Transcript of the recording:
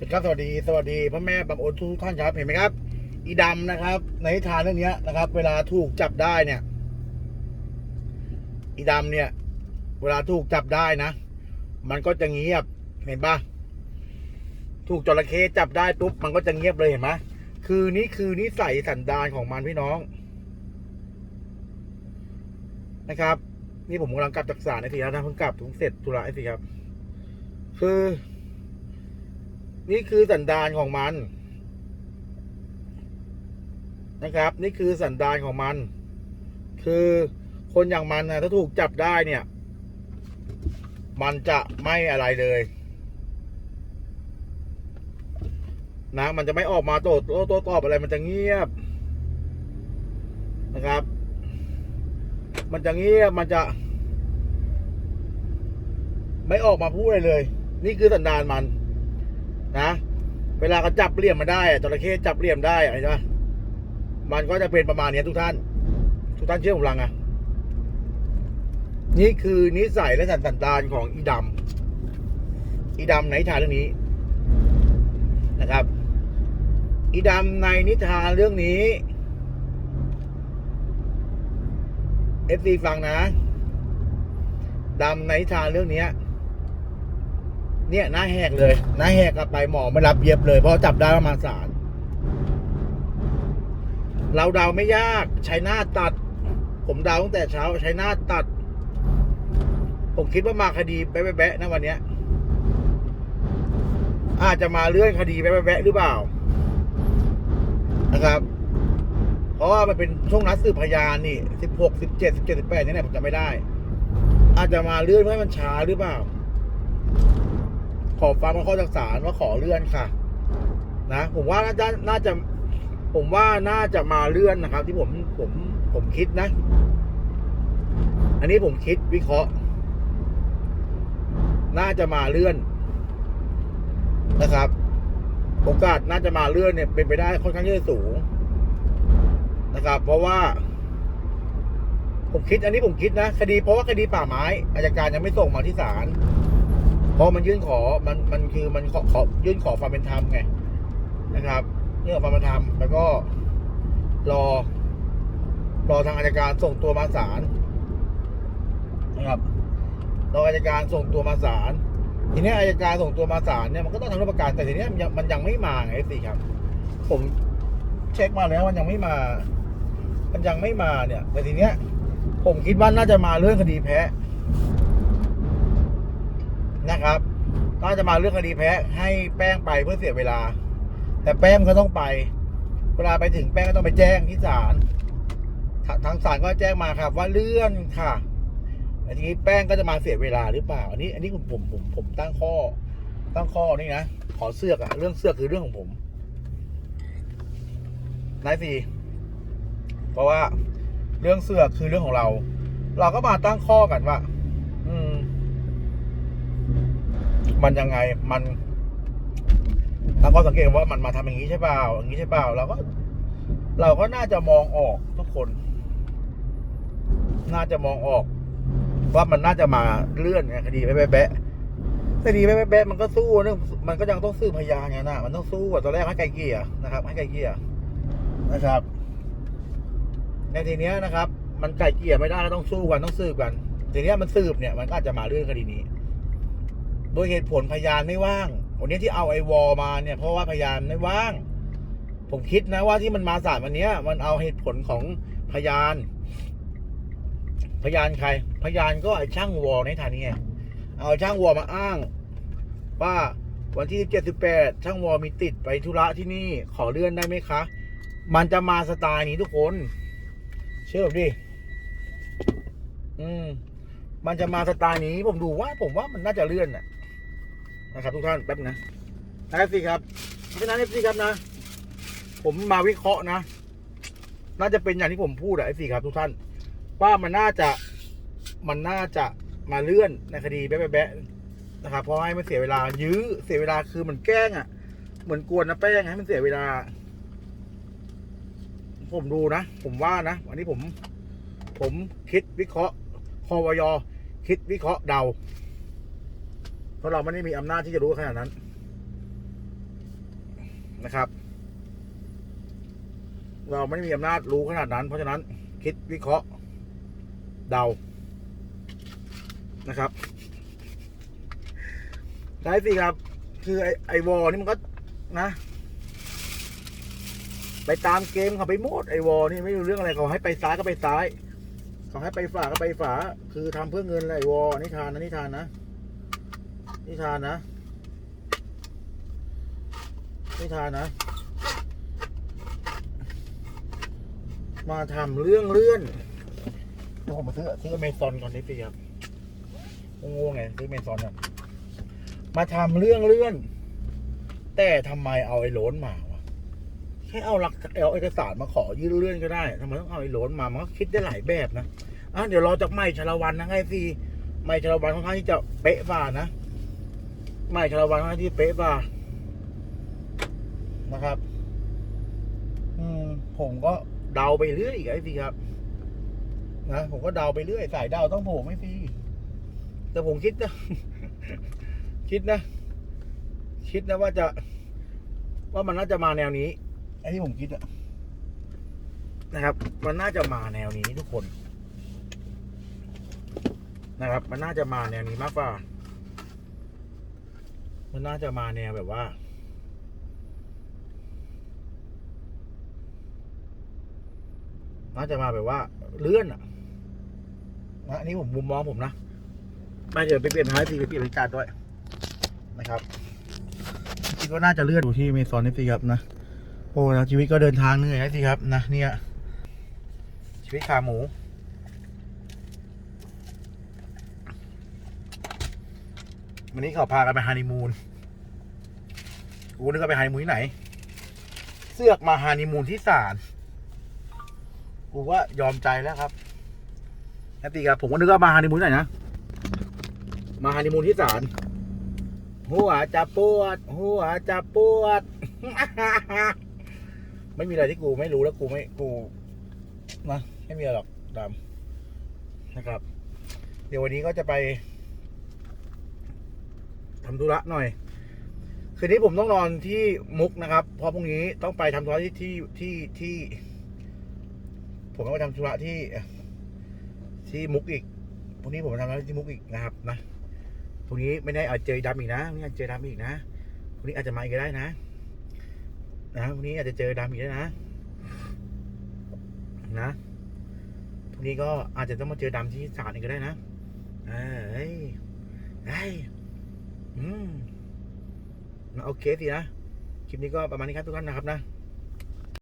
สวัสดีครับสวัสดีสวัสดีพ่อแม่บางโอนทุกท่านครับเห็นไหมครับ อีดำนะครับ ในทานเรื่องนี้นะครับ เวลาถูกจับได้เนี่ย อีดำเนี่ย เวลาถูกจับได้นะ มันก็จะเงียบเห็นปะถูกจระเข้จับได้ปุ๊บมันก็จะเงียบเลยเห็นไหมคือนี่คือนิสัยสันดานของมันพี่น้อง นะครับ นี่ผมกำลังกลับจากศาลไอ้ทีนะเพิ่งกลับเพิ่งเสร็จธุระไอ้ทีครับ คือ นี่คือสันดานของมัน นะครับ นี่คือสันดานของมัน คือคนอย่างมันนะถ้าถูกจับได้เนี่ย มันจะไม่อะไรเลยนะมันจะไม่ออกมาโต้โต้โต้ตอบอะไรมันจะเงียบนะครับ มันจะเงียบมันจะ ไม่ออกมาพูดอะไรเลย นี่คือสันดานมัน นะ เวลาเขาจับเหลี่ยมมาได้จระเข้จับเหลี่ยมได้อะเห็นไหมมันก็จะเป็นประมาณนี้ทุกท่าน ทุกท่านเชื่อผมลังอะนี่คือนิสัยและสันสันดานของอีดำอีดำในนิทานเรื่องนี้นะครับ อีดำในนิทานเรื่องนี้เอฟซีฟังนะดำในนิทานเรื่องเนี้ย เนี่ยหน้าแหกเลยหน้าแหกกลับไปหมอไม่รับเย็บเลย เพราะจับได้ว่ามาณสารเราเดาไม่ยากใช้หน้าตัด ผมเดาตั้งแต่เช้าใช้หน้าตัด ผมคิดว่ามาคดีแบ๊ะๆนะวันเนี้ย อาจจะมาเลื่อนคดีแบ๊ะๆหรือเปล่า นะครับ เพราะว่ามันเป็นช่วงนัดสืบพยานนี่สิบหกสิบเจ็ดสิบเจ็ดสิบแปดนี่แหละผมจำไม่ได้ อาจจะมาเลื่อนเพื่อให้มันช้าหรือเปล่า ขอฟังข้อจากศาลว่าขอเลื่อนค่ะ นะ ผมว่าน่าจะน่าจะ ผมว่าน่าจะมาเลื่อนนะครับ ที่ผมผมผมคิดนะ อันนี้ผมคิดวิเคราะห์ น่าจะมาเลื่อนนะครับ โอกาสน่าจะมาเลื่อนเนี่ย เป็นไปได้ค่อนข้างที่จะสูงนะครับ เพราะว่า ผมคิดอันนี้ผมคิดนะ คดีเพราะว่าคดีป่าไม้อายการยังไม่ส่งมาที่ศาล เพราะมันยื่นขอมันมันคือมันขอขอยื่นขอความเป็นธรรมไงนะครับยื่นขอความเป็นธรรมแล้วก็รอ รอทางอายการส่งตัวมาศาลนะครับรออายการส่งตัวมาศาลทีนี้อายการส่งตัวมาศาลเนี่ยมันก็ต้องทำรับประกันแต่ทีนี้มันยังมันยังไม่มาไงสิครับ ผมเช็คมาแล้วมันยังไม่มา มันยังไม่มาเนี่ย แต่ทีเนี้ย ผมคิดว่าน่าจะมาเรื่องคดีแพ้ นะครับน่าจะมาเรื่องคดีแพ้ให้แป้งไปเพื่อเสียเวลา แต่แป้งก็ต้องไป เวลาไปถึงแป้งก็ต้องไปแจ้งที่ศาลทางศาลก็แจ้งมาครับ ว่าเลื่อนค่ะแต่ทีนี้แป้งก็จะมาเสียเวลาหรือเปล่า อันนี้ อันนี้ผมผมผมผมตั้งข้อ ตั้งข้อนี่นะขอเสื้อกอะเรื่องเสื้อคือเรื่องของผมนายสี่เพราะว่าเรื่องเสื้อคือเรื่องของเรา เราก็มาตั้งข้อกันว่า อืม มันยังไงมันตั้งข้อสังเกตว่ามันมาทำอย่างนี้ใช่เปล่าอย่างนี้ใช่เปล่าเราก็ เราก็น่าจะมองออกทุกคน น่าจะมองออก ว่ามันน่าจะมาเลื่อนไงคดีแบ๊ะๆคดีแบ๊ะๆมันก็สู้เรื่องมันก็ยังต้องซื้อพยานไงนะมันต้องสู้อะตอนแรกให้ไกลเกลี่ยนะครับ ให้ไกลเกลี่ยนะครับ ในทีเนี้ยนะครับ มันไกลเกลี่ยไม่ได้ต้องสู้กันต้องสืบกันทีเนี้ยมันสืบเนี่ยมันก็อาจจะมาเรื่องคดีนี้ โดยเหตุผลพยานไม่ว่าง วันนี้ที่เอาไอวอลมาเนี่ยเพราะว่าพยานไม่ว่าง ผมคิดนะว่าที่มันมาศาลวันนี้มันเอาเหตุผลของพยาน พยานใคร พยานก็ไอช่างวอลในฐานนี้ไงเอาช่างวอลมาอ้าง ว่าวันที่เจ็ดสิบแปดช่างวอลมีติดไปธุระที่นี่ขอเลื่อนได้ไหมคะ มันจะมาสไตล์นี้ทุกคน เชื่อผมดิอืมมันจะมาสไตล์นี้ผมดูว่า ผมว่ามันน่าจะเลื่อนน่ะ นะครับทุกท่านแป๊บนะนะครับสิครับเพราะฉะนั้นเอฟซีครับนะ ผมมาวิเคราะห์นะ น่าจะเป็นอย่างที่ผมพูดอะเอฟซีครับทุกท่าน ว่ามันน่าจะมันน่าจะมาเลื่อนในคดีแบ๊ะๆนะครับเพราะให้มันเสียเวลา ยื้อเสียเวลาคือเหมือนแกล้งอะเหมือนกวนนะแป้งให้มันเสียเวลา ผมดูนะ ผมว่านะอันนี้ผม ผมคิดวิเคราะห์คอวยคิดวิเคราะห์เดา เพราะเราไม่ได้มีอำนาจที่จะรู้ขนาดนั้น นะครับ เราไม่ได้มีอำนาจรู้ขนาดนั้น เพราะฉะนั้นคิดวิเคราะห์ เดานะครับใช่สิครับ คือไอไอวอลนี่มันก็นะ ไปตามเกมเขาไปหมดไอวอลนี่ไม่รู้เรื่องอะไรเขาให้ไปซ้ายก็ไปซ้ายเขาให้ไปฝาก็ไปฝา คือทำเพื่อเงินเลยไอวอลนิทานนะนิทานนะ นิทานนะนิทานนะ มาทำเรื่องเลื่อนเดี๋ยวผมาซื้อซื้อเมซอนก่อนนิดเดียวงงไงซื้อเมซอนเนี่ยมาทำเรื่องเลื่อน แต่ทำไมเอาไอ้โลนมาวะแค่เอาหลักเอาเอกสารมาขอยื่นเลื่อนก็ได้ทำไมต้องเอาไอ้โลนมามันก็คิดได้หลายแบบนะอะเดี๋ยวรอจากใหม่ชลวันนะไงสิใหม่ชลวันค่อนข้างที่จะเป๊ะฝ่านะ ใหม่ชลวันค่อนข้างที่เป๊ะฝ่านะครับ อืม ผมก็เดาไปเรื่อยไอ้สิครับ นะผมก็เดาไปเรื่อยสายเดาต้องโผล่ไม่ฟรีแต่ผมคิดนะ คิดนะ คิดนะว่าจะ ว่ามันน่าจะมาแนวนี้ไอ้ที่ผมคิดอะนะครับ มันน่าจะมาแนวนี้ทุกคน นะครับ มันน่าจะมาแนวนี้มากกว่า มันน่าจะมาแนวแบบว่า น่าจะมาแบบว่า เลื่อนอะนะอันนี้ผมมุมมองผมนะไม่เดี๋ยวไปเปลี่ยนท้ายสีไปเปลี่ยนบรรยากาศด้วยนะครับคิดว่าน่าจะเลื่อนอยู่ที่เมซอนนี่สิครับนะโอ้แล้วชีวิตก็เดินทางเหนื่อยนะสิครับ นะเนี่ยชีวิตขาหมู วันนี้เขาพากันไปฮันนีมูนกูนึกว่าไปฮันนีมูนที่ไหน เสือกมาฮันนีมูนที่ศาลกูว่ายอมใจแล้วครับแอปตีครับผมก็นึกว่ามาฮันนีมูนที่ไหนนะมาฮันนีมูนที่ศาลหัวจะปวดหัวจะปวด ไม่มีอะไรที่กูไม่รู้แล้วกูไม่กูนะไม่มีอะไรหรอกดำนะครับ เดี๋ยววันนี้ก็จะไป ทำธุระหน่อย คืนนี้ผมต้องนอนที่มุกนะครับ เพราะพรุ่งนี้ต้องไปทำธุระที่ที่ที่ที่ ผมต้องไปทำธุระที่ ที่มุกอีกพรุ่งนี้ผมทำธุระที่มุกอีกนะครับนะพรุ่งนี้ไม่ได้อาจเจอดำอีกนะพรุ่งนี้อาจเจอดำอีกนะพรุ่งนี้อาจจะมาอีกได้นะนะพรุ่งนี้อาจจะเจอดำอีกได้นะ นะพรุ่งนี้ก็อาจจะต้องมาเจอดำที่ศาลอีกก็ได้นะเอ้ยเฮ้ย อืมโอเคสินะ คลิปนี้ก็ประมาณนี้ครับทุกท่านนะครับนะ